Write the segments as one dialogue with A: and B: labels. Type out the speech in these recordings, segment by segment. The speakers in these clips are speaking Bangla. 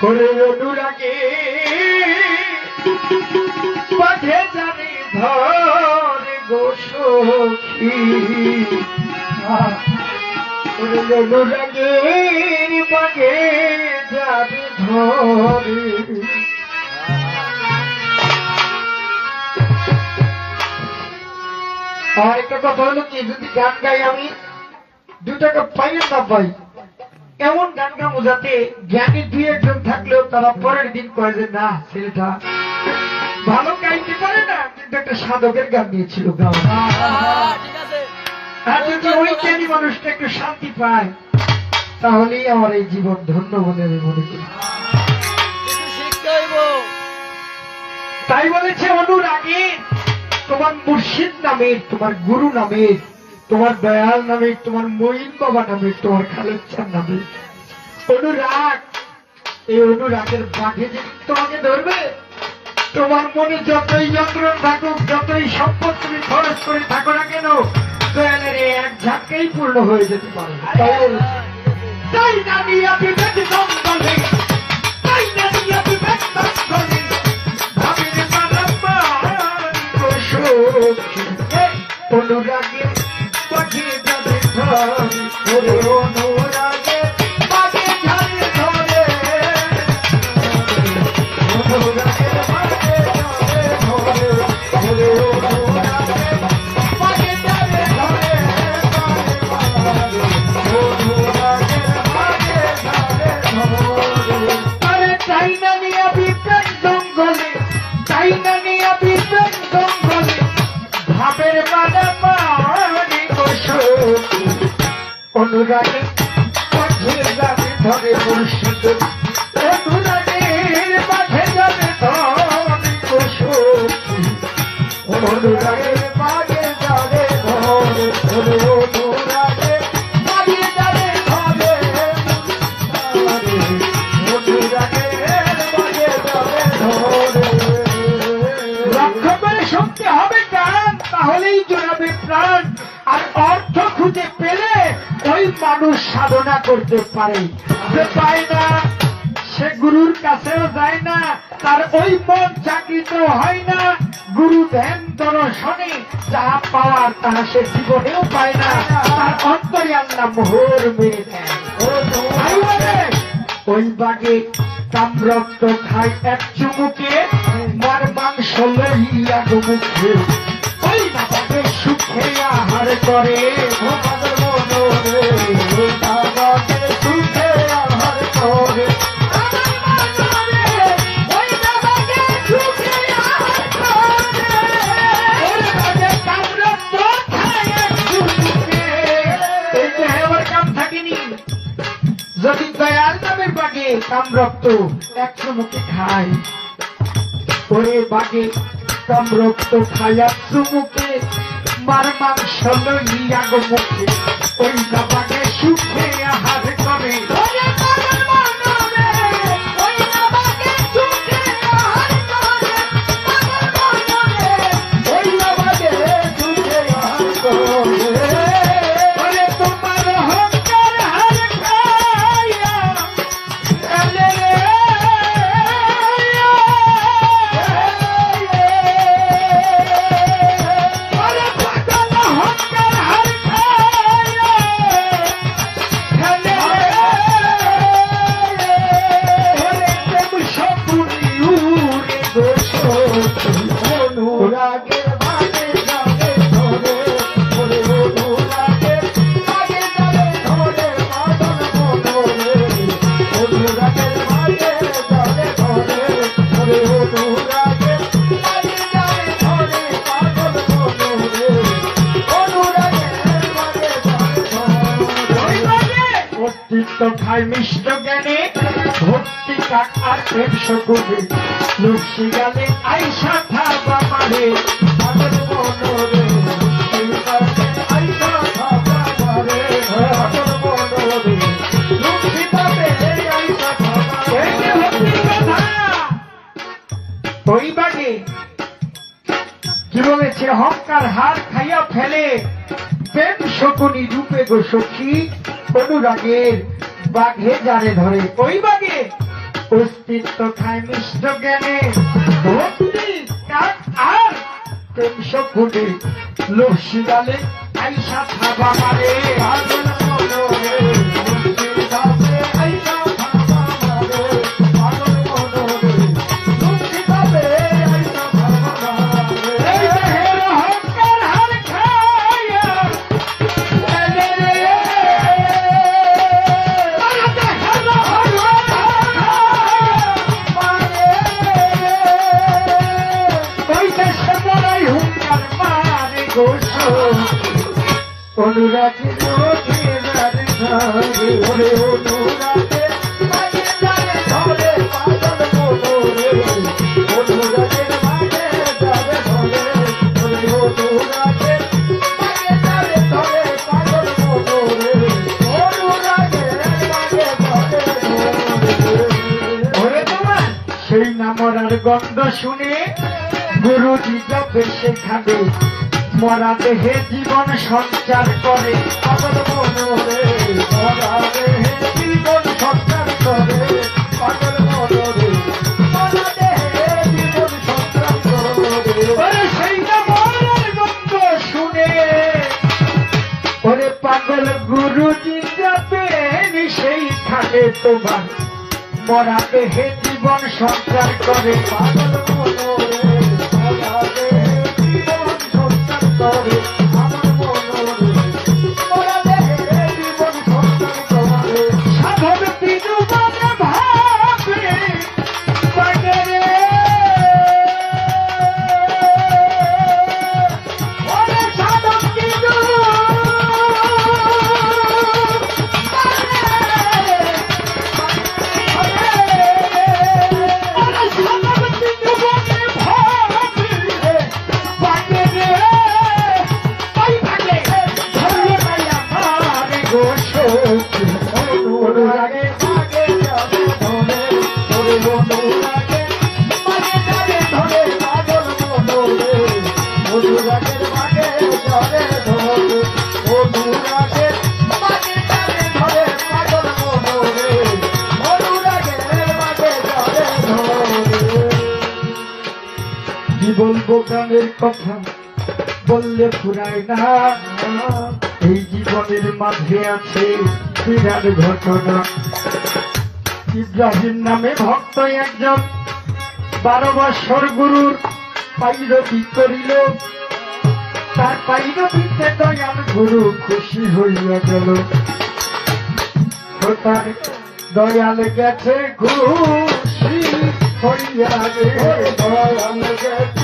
A: করে জানি ধরে করে যাবে ধরে আর একটা কথা হলো কি যদি গান গাই আমি দু টাকা পাই না পাই। এমন গান গামো যাতে জ্ঞানী দুই একজন থাকলেও তারা পরের দিন কয় যে, না, ছেলেটা ভালো গাইতে পারে না, কিন্তু একটা সাধকের গান দিয়েছিল মানুষটা একটু শান্তি পায়, তাহলেই আমার এই জীবন ধন্য বলে আমি মনে করি। তাই বলেছে, অনুরাগে, তোমার মুর্শিদ নামের তোমার গুরু নামের তোমার দয়াল নামের তোমার মঈন বাবা নামের তোমার খালেচ্ছার নামের অনুরাগ এই অনুরাগের বাঘে যে তোমাকে ধরবে তোমার মনে যতই যন্ত্রণ থাকুক যতই সম্পদ তুমি খরচ করে থাকো না কেন দয়ালের এক ঝাঁকেই পূর্ণ হয়ে যেতে পারে তাই বলেছে। তাই না নিয়ে বিবেক দ্বন্দ্বে, তাই না নিয়ে বিবেক দ্বন্দ্বে, ভাবির মালামাল সখী, অনুরাগে পাখি ধরে, ওরে অনুরাগে অনুরাগে মাঝে যাবে ধরে মুর্শিদ অনুরাগের মাঝে যাবে ধরে কুসুম অনুরাগের মাঝে যাবে ধরে অনুরাগের মাঝে যাবে ধরে শুনতে হবে প্রাণ। আর মানুষ সাধনা করতে পারে। যে পায় না, সে গুরুর কাছেও যায় না, তার ওই মন চাকরিত হয় না। গুরু ধ্যান দর্শনে যাহা পাওয়ার তাহা সে জীবনেও পায় না। তার অন্তরে আল্লাহ মোহর মেরে দেয়। ওই বাগে কামরক্ত খাই এক চুমুকে, মার মাংস লইয়া মুখে ওই বাবাকে সুখে আহার করে। ভগবানের মনোরে, ওই বাবাকে সুখে আহার করে আমার মনোরে, ওই বাবাকে সুখে আহার করে। ওই বাগে কামরক্ত খায় এক চুমুকে। এই যে হেবার কাম থাকিনি যদি দয়াল নামের বাগে কামরক্ত একশো মুখে খায় ওরে বাগে কামরক্ত খায়া চুমুকে মার মাংস লইয়া গো মুখে ওই না সুখে ভক্তি কাক আর প্রেম সকুবে লক্ষ্মী গানে আইসা থাবা মারে মাদন মনোরে লক্ষ্মী গানে আইসা থাবা মারে মাদন মনোরে লক্ষ্মী গানে আইসা থাবা এই যে ভক্তির কথা। ওই বাগে কি বলেছে হংকার হার খাইয়া ফেলে প্রেম শকুনি রূপে গো সখী অনুরাগের বাঘে জারে ধরে ওই বাঘে? অস্তিত্ব খায় মিষ্ট জ্ঞানে। আর প্রেম ফুটে লস্যি গালে আইসা থাবা মারে। সেই নামরার গন্ধ শুনে গুরুজি যাবে সেখানে। মরা দেহে জীবন সঞ্চার করে, পাগল মরা দেহে জীবন সঞ্চার করে, পাগল সেই তোমার। মরা হে জীবন সঞ্চার করে পাগল মনে দেহে জীবন সঞ্চার করে। বলব গানের কথা। বললে ফুরায় না। এই জীবনের মাঝে আছে বিরাট ঘটনা। ইব্রাহিম নামে ভক্ত একজন। বারো বছর গুরুর পাইরবি করিল। তার পাইরবিতে দয়াল গুরু খুশি হইয়া গেল। তার দয়াল গেছে খুশি হইয়া রে দয়াল গেছে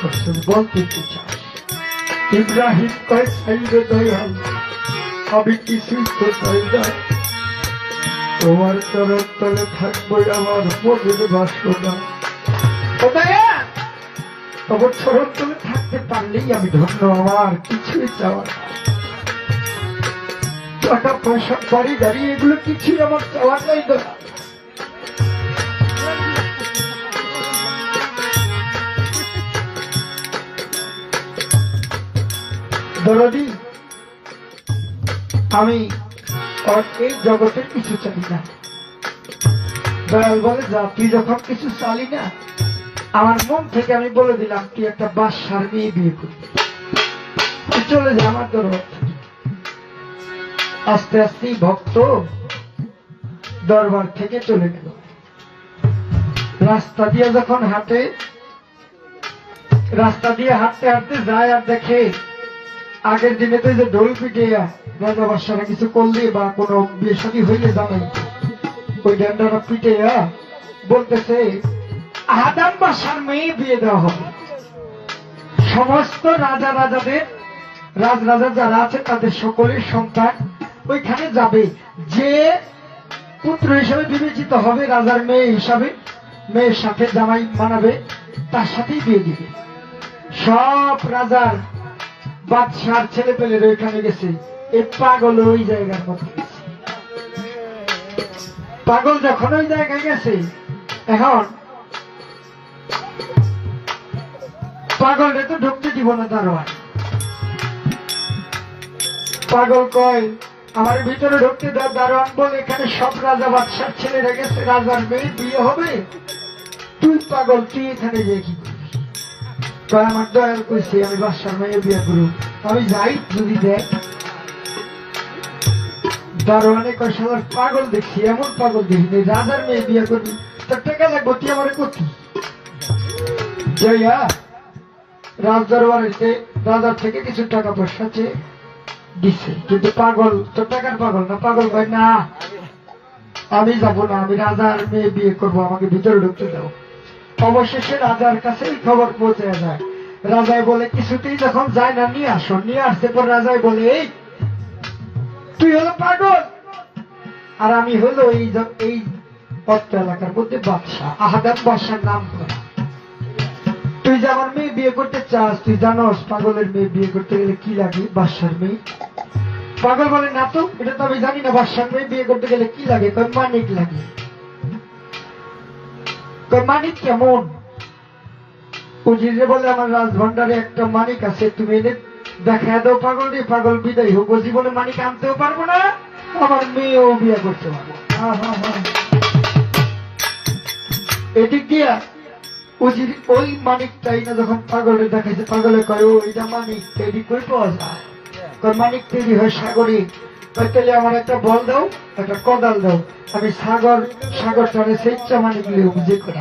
A: করছেন বলতে চাস ইব্রাহিম কয় দয়াল, আমি তো চাই না? তোমার তলে থাকব আমার মনের বাসনা। তোমার তলে থাকতে পারলেই আমি ধন্য, আমার কিছুই চাওয়ার না টাকা পয়সা, বাড়ি, গাড়ি, এগুলো কিছুই আমার চাওয়ার নাই দয়াল দরদি, আমি এই জগতের কিছু চাই না। দয়াল বলে, যা, তুই যখন কিছু চালি না, আমার মন থেকে আমি বলে দিলাম, তুই একটা বাসার মেয়ে বিয়ে করবি। চলে যা আমার দরবার থেকে। আস্তে ভক্ত দরবার থেকে চলে গেল। রাস্তা দিয়ে যখন হাঁটে, রাস্তা দিয়ে হাঁটতে হাঁটতে যায় আর দেখে আগের দিনে তো যে ঢোল পিটে রাজা বাদশারা কিছু করলে বা কোনো বিয়ে শাদী হইলে জানাই ওই ড্যান্ডারা পিটে বলতেছে, আদাম বাসার মেয়ে বিয়ে দেওয়া হবে। সমস্ত রাজা রাজাদের রাজ রাজা যারা আছে তাদের সকলের সন্তান ওইখানে যাবে। যে পুত্র হিসাবে বিবেচিত হবে রাজার মেয়ে হিসাবে, মেয়ের সাথে জামাই মানাবে, তার সাথেই বিয়ে দিবে। সব রাজার বাদশার ছেলে পেলের ওইখানে গেছে। এই পাগল ওই জায়গার গেছে। পাগল যখন ওই জায়গায় গেছে, এখন পাগলরে তো ঢুকতে দিব না দারোয়ান পাগল কয়, আমার ভিতরে ঢুকতে দাও দারোয়ান বলে এখানে সব রাজা বাদশার ছেলেরা গেছে, রাজার মেয়ে বিয়ে হবে। তুই পাগল, তুই এখানে যে কয় আমার দয়াল আমি মেয়ে বিয়ে করব আমি যাই, যদি দেখ। দারোয়ানে পাগল এমন পাগল রাজার মেয়ে বিয়ে করবি, তোর লাগবো, তুই আমার কতি জয়া, রাজ রাজার থেকে কিছু টাকা পয়সা চেয়ে দিচ্ছে কিন্তু পাগল তো টাকার পাগল না? পাগল ভাই না, আমি যাব না, আমি রাজার মেয়ে বিয়ে করব, আমাকে ভিতরে ঢুকতে দাও। অবশেষে রাজার কাছে খবর পৌঁছে যায়। রাজায় বলে, কিছুতেই যখন যায় না, নিয়ে আসো, নিয়ে আসতে পর রাজায় বলে, এই, তুই হলো পাগল? আর আমি হলো এই এই অত্র এলাকার মধ্যে বাদশাহ আহাদাম বাদশার নাম করা। তুই যে আমার মেয়ে বিয়ে করতে চাস, তুই জানোস পাগলের মেয়ে বিয়ে করতে গেলে কি লাগে, বাদশার মেয়ে? পাগল বলে, না তো, এটা তো আমি জানি না, বাদশার মেয়ে বিয়ে করতে গেলে কি লাগে মানিক লাগে? কয় মানিক কেমন উজিরে বলে, আমার রাজভান্ডারে একটা মানিক আছে, তুমি এনে দেখা দাও, পাগল রে, পাগল বিদায় হোক। জীবনে মানিক আনতেও পারব না। আমার মেয়েও বিয়ে করতে পারব। এদিক দিয়া উজির ওই মানিকটাই না যখন পাগলে দেখাইছে, পাগলে কয়, ও এটা মানিক, তৈরি করে পাওয়া যায়। মানিক তৈরি হয় সাগরে। তাহলে আমার একটা বল দাও, একটা কদাল দাও, আমি সাগর সাগর চরে স্বেচ্ছা মানিক অভিযোগ করে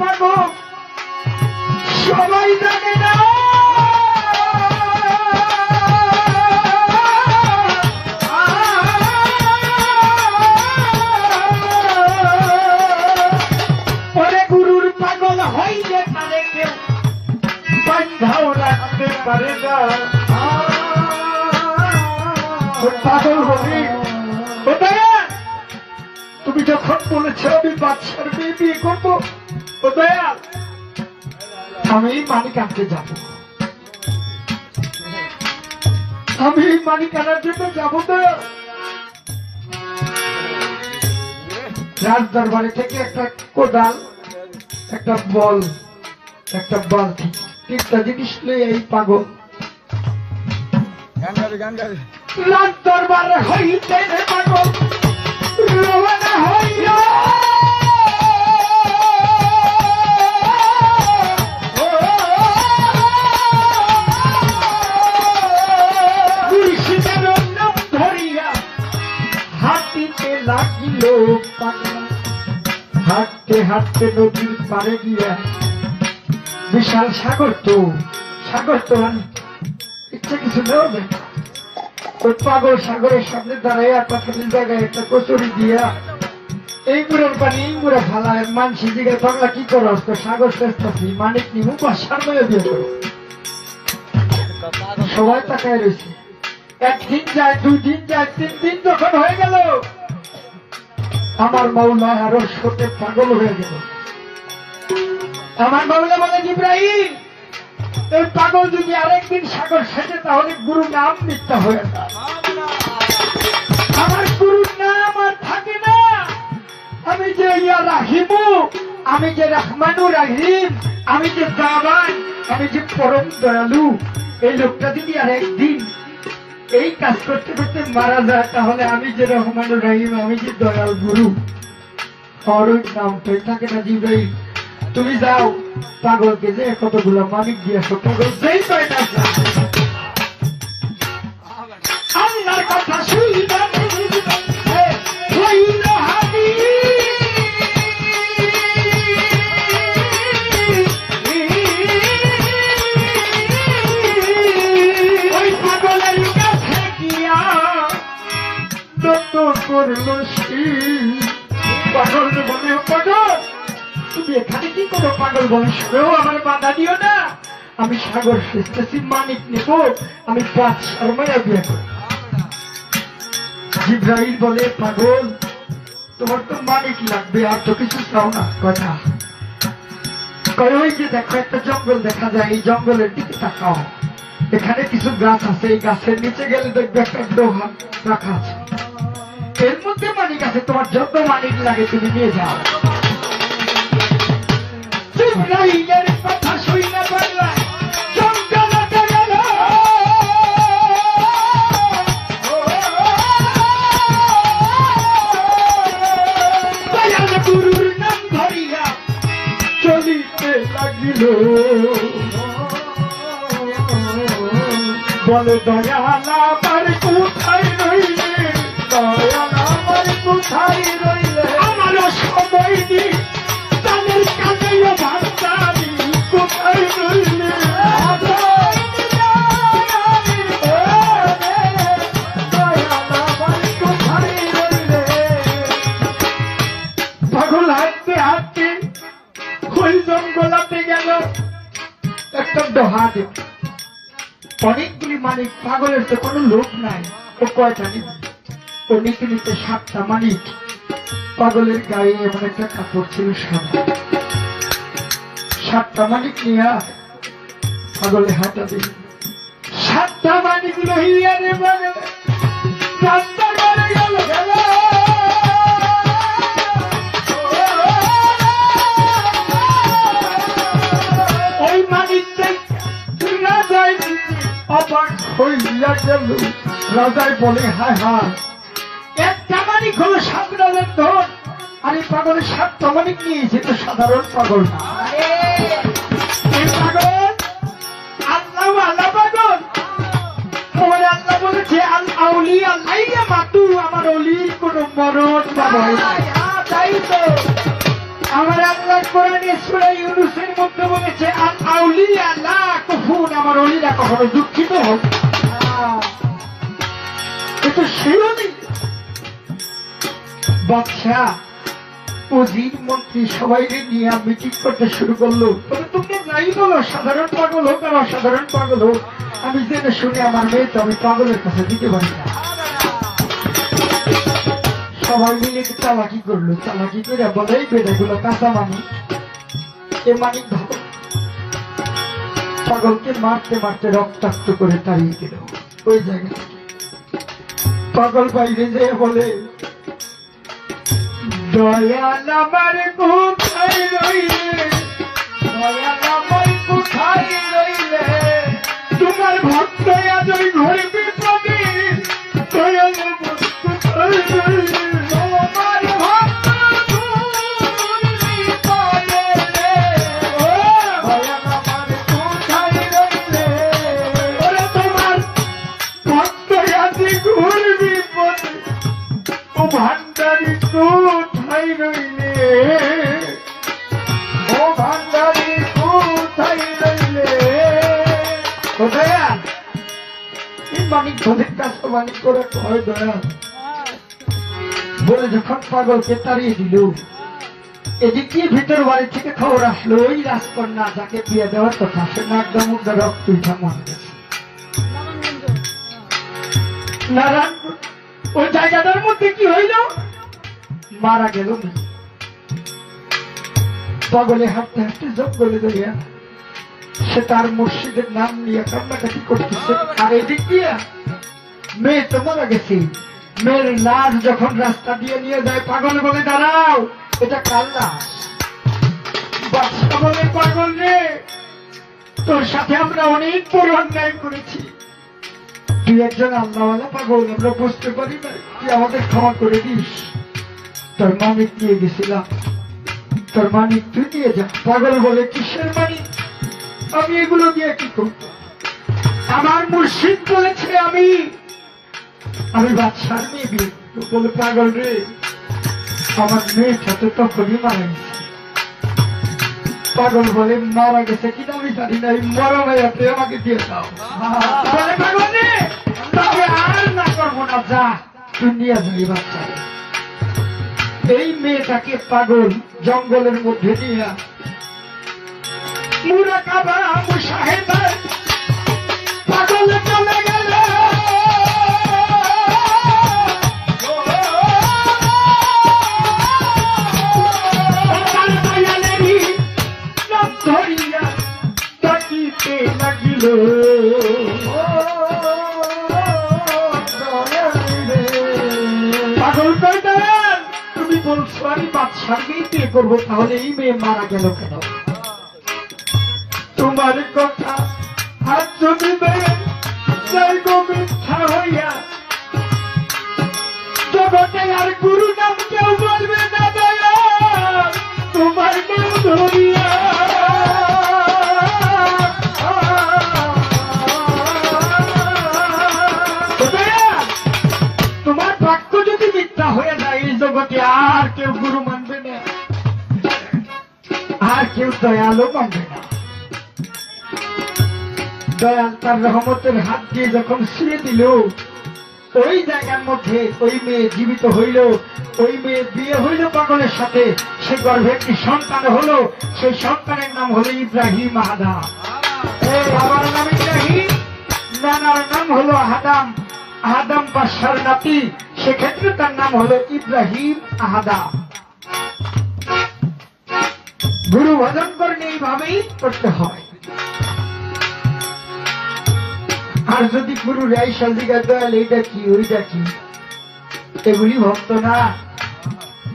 A: পাগল, সবাই রাখতে পারে না তুমি যখন বলেছ আমি বাচ্চার মেয়ে বিয়ে করব আমি মানিক যাব। আমি মানিক জন্য যাব দয়া রাজ দরবারে থেকে একটা কোদাল, একটা বল, একটা বালতি তিনটা জিনিস লই এই পাগল। দরবার হইতে হইয়া। পাগলা। হাঁটতে হাঁটতে নদীর পারে গিয়া বিশাল সাগর তো সাগর তো ইচ্ছা কিছু নেওয়া যায়। ওই পাগল সাগরের সামনে দাঁড়াইয়া পাথরের জায়গায় একটা কচুরি দিয়া এই মুড়ের পানি এই মুড়ে ফালায়, মানসি দিকে বাংলা কি করো তো সাগর শ্রেষ্ঠ মানিক নিমু বা সামনে বিয়ে করো। সবাই তাকায় রয়েছে একদিন যায় দুই দিন যায়, তিন দিন যখন হয়ে গেল, আমার মাওলা আরও সতে পাগল হয়ে গেল। আমার মাওলা বলে জিব্রাহিম এই পাগল যদি আরেকদিন সাগর সেজে, তাহলে গুরু নাম মিথ্যা হয়ে আমার গুরুর নাম আর থাকে না। আমি যে ইয়া রাহিমু, আমি যে রহমানু রাহিম, আমি যে দাবান আমি যে পরম দয়ালু। এই লোকটা যদি আর একদিন এই কাজ করতে করতে মারা যায়, তাহলে আমি যে রহমানুর রাহিম, আমি যে দয়াল গুরু। আমার ওই নামটাই থাকে না জিব্রাইল তুমি যাও পাগলকে যে কতগুলো মানিক দিয়েছ পাগল যেই পায় না এখানে কি করো পাগল বংশেও আমার বাধা দিও না। আমি সাগর খুঁজতেছি মানিক নেব। আমি পাঁচ শর্মায় বিয়ে করব জিব্রাহিল বলে, পাগল, তোমার তো মানিক লাগবে, আর তো কিছু চাও না। কথা। ওই যে দেখো, একটা জঙ্গল দেখা যায়, এই জঙ্গলের দিকে তাকাও। এখানে কিছু গাছ আছে, এই গাছের নিচে গেলে দেখবে একটা দোহান রাখা আছে। এর মধ্যে মানিক আছে, তোমার যত মানিক লাগে তুমি নিয়ে যাও। জিব্রাইলের কথা গেল দয়াল গুরুর নাম ধরিয়া চলিতে লাগিল বলে দয়াল আমার দোহা দেব অনেকগুলি মানিক পাগলের তো কোনো লোক নাই। ও কয়টা নিবে? ও নিতে সাতটা মালিক। পাগলের গায়ে এমন একটা কাপড় ছিল সাদা। সাতটা মানিক নিয়ে পাগলে হাঁটা দিল সাতটা মানিক লইয়া রে রাস্তা করে গেল অবাক বলে হায় হায়। একটা মানিক হলো সাত রাজার ধন আর এই পাগলের সাতটা মানিক নিয়েছে তো সাধারণ পাগল। এই পাগল আল্লাহ আল্লাহ পাগল। আমার আল্লাহ বলেছে আল আউলি আল্লাহ মাতু আমার অলির কোন মরণ বা কোরআনে সূরা ইউনূসের মধ্যে বলেছে আল আউলি আল্লাহ কুফুন আমার অলিরা কখনো দুঃখিত হোক এটা সেও নেই। বাদশাহ উজির মন্ত্রী সবাই নিয়ে মিটিং করতে শুরু করল। তবে নাই বলো, সাধারণ পাগল হোক আর অসাধারণ পাগল হোক, আমি জেনে শুনে আমার মেয়ে তো আমি পাগলের কাছে দিতে পারি না। সবাই মিলে চালাকি করল। চালাকি করে বলে, এই বেড়াগুলো কাঁচা মানিক এ মানিক পাগলকে মারতে মারতে রক্তাক্ত করে তাড়িয়ে দিল। ওই জায়গা। পাগল বাইরে যেয়ে বলে কোথায় রইলে? কোথায় রইলে? তোমার ভক্ত আজ ওই ঘরে বিপদে কোথায় কোথায় ভান্ডারি কোথায় রইলে ও ভান্ডারি কোথায় রইলে দয়া এই মানিক ধনের কাছে করে কয় দয়া বলে যখন পাগলকে তাড়িয়ে দিল, এদিক ভিতর বাড়ি থেকে খবর আসলো, ওই রাজকন্যা যাকে বিয়ে দেওয়ার কথা, সে নাকদা মুখদা রক্ত ওই জায়গাটার মধ্যে কি হইল? মারা গেল। পাগলে হাঁটতে হাঁটতে জঙ্গলে দরিয়া সে তার মুর্শিদের নাম নিয়ে কান্নাকাটি করতেছে। আর এদিক দিয়ে মেয়ে তো মারা গেছে। মেয়ের লাশ যখন রাস্তা দিয়ে নিয়ে যায়, পাগল বলে, দাঁড়াও, এটা কাল লাশ? বলে, পাগল রে, তোর সাথে আমরা অনেক বড় অন্যায় করেছি। তুই একজন আল্লাহওয়ালা পাগল, আমরা বুঝতে পারি না, তুই আমাদের ক্ষমা করে দিস। তোর মানিক নিয়ে গেছিলাম। তোর মানিক তুই নিয়ে যা। পাগল বলে, কিসের মানিক? আমি এগুলো দিয়ে কি করব? আমার মুর্শিদ বলেছে, আমি আমি বাদশার মেয়ে বলে পাগল রে। আমার তখনই মারা গেছে পাগল বলে মারা গেছে আমি জানি না, এই মরা আমাকে দিয়ে দাও। বলে পাগল রে আর না করব না, যা দুনিয়া ধরে বাচ্চা। এই মেয়েটাকে পাগল জঙ্গলের মধ্যে নিয়ে মুশাহেদা পাগল আমি বাদশাহকেই বিয়ে করব তাহলে এই মেয়ে মারা গেল কেন? তোমার কথা আর কেউ দয়ালু মানবে না। দয়াল তার রহমতের হাত দিয়ে যখন শুয়ে দিল, ওই জায়গার মধ্যে ওই মেয়ে জীবিত হইল, ওই মেয়ে বিয়ে হইল পাগলের সাথে, সে গর্ভে একটি সন্তান হলো, সেই সন্তানের নাম হলো ইব্রাহিম আহাদা এই বাবার নাম ইব্রাহিম, নানার নাম হলো আহাদাম আহাদাম বাদশার নাতি, সেক্ষেত্রে তার নাম হলো ইব্রাহিম আহাদা গুরু ভজন করলে এইভাবেই করতে হয়। আর যদি গুরু রাই সন্দিকা দয়াল এইটা কি? ওইটা কি? এগুলি ভক্ত না।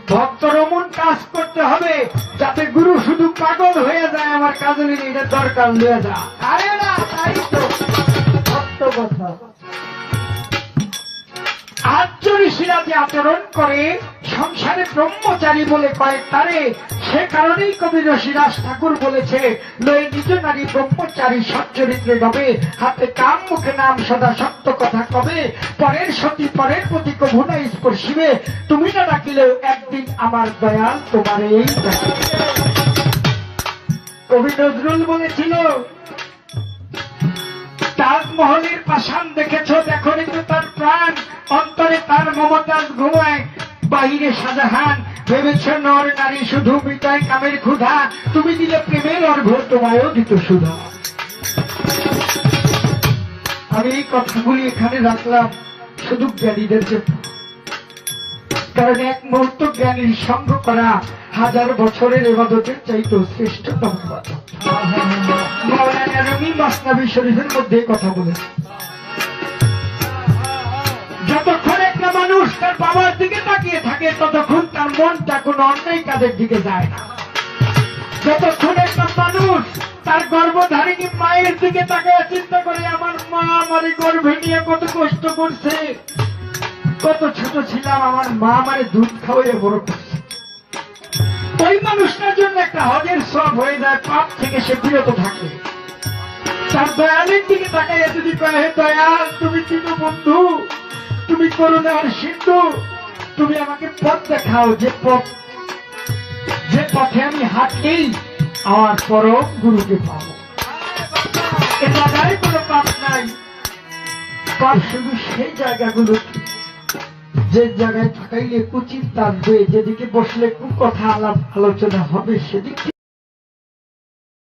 A: ভক্তর মন কাজ করতে হবে যাতে গুরু শুধু পাগল হয়ে যায়, আমার কাজলের এটা দরকার, লয়ে যা। আরে না, তাই তো। ভক্ত কথা আর্যঋষিরা যে আচরণ করে সংসারে ব্রহ্মচারী বলে কয়েক তারে, সে কারণেই কবি রসিরাজ ঠাকুর বলেছে লয়ে নিজ নারী ব্রহ্মচারী সচ্চরিত্রে রবে হাতে কাম, মুখে নাম, সদা সত্য কথা কবে, পরের সতী পরের প্রতি কভু না স্পর্শিবে, তুমি না ডাকিলেও একদিন আমার দয়াল তোমার এই কবি নজরুল বলেছিল, তাজমহলের পাষাণ দেখেছ, দেখো কিন্তু তার প্রাণ, অন্তরে তার মমতাজ ঘুমায় বাহিরে শাহজাহান ভেবেছ নর নারী শুধু মিটায় কামের ক্ষুধা, তুমি দিলে প্রেমের অর্ঘ তোমায়ও দিত সুধা। আমি এই কথাগুলি এখানে রাখলাম শুধু জ্ঞানীদের জন্য। কারণ এক মুহূর্ত জ্ঞানীর সঙ্গ করা হাজার বছরের এবাদতের চাইতে শ্রেষ্ঠতম। মৌলানা মাসনাবি শরীফের মধ্যে কথা বলেছে যতক্ষণ মানুষ তার বাবার দিকে তাকিয়ে থাকে, ততক্ষণ তার মনটা কোনো অন্যায় কাজের দিকে যায় না। যতক্ষণ একটা মানুষ তার গর্ভধারিণী মায়ের দিকে তাকিয়ে চিন্তা করে, আমার মা আমার গর্ভে নিয়ে কত কষ্ট করছে। কত ছোট ছিলাম, আমার মা আমারে দুধ খাওয়াইয়ে বড় করছে। ওই মানুষটার জন্য একটা হজের সব হয়ে যায়, পাপ থেকে সে বিরত থাকে। তার দয়ালের দিকে তাকাইয়া যদি কয়ে দয়াল, তুমি চিন বন্ধু? তুমি করুণার সিন্ধু তুমি আমাকে পথ দেখাও, যে পথ যে পথে আমি হাঁটলেই আমার পরম গুরুকে পাবো। এ কোনো পাপ নাই। পাপ শুধু সেই জায়গাগুলো। যে জায়গায় থাকাইলে কুচিত থাকবে যেদিকে বসলে কথা আলাপ আলোচনা হবে, সেদিকে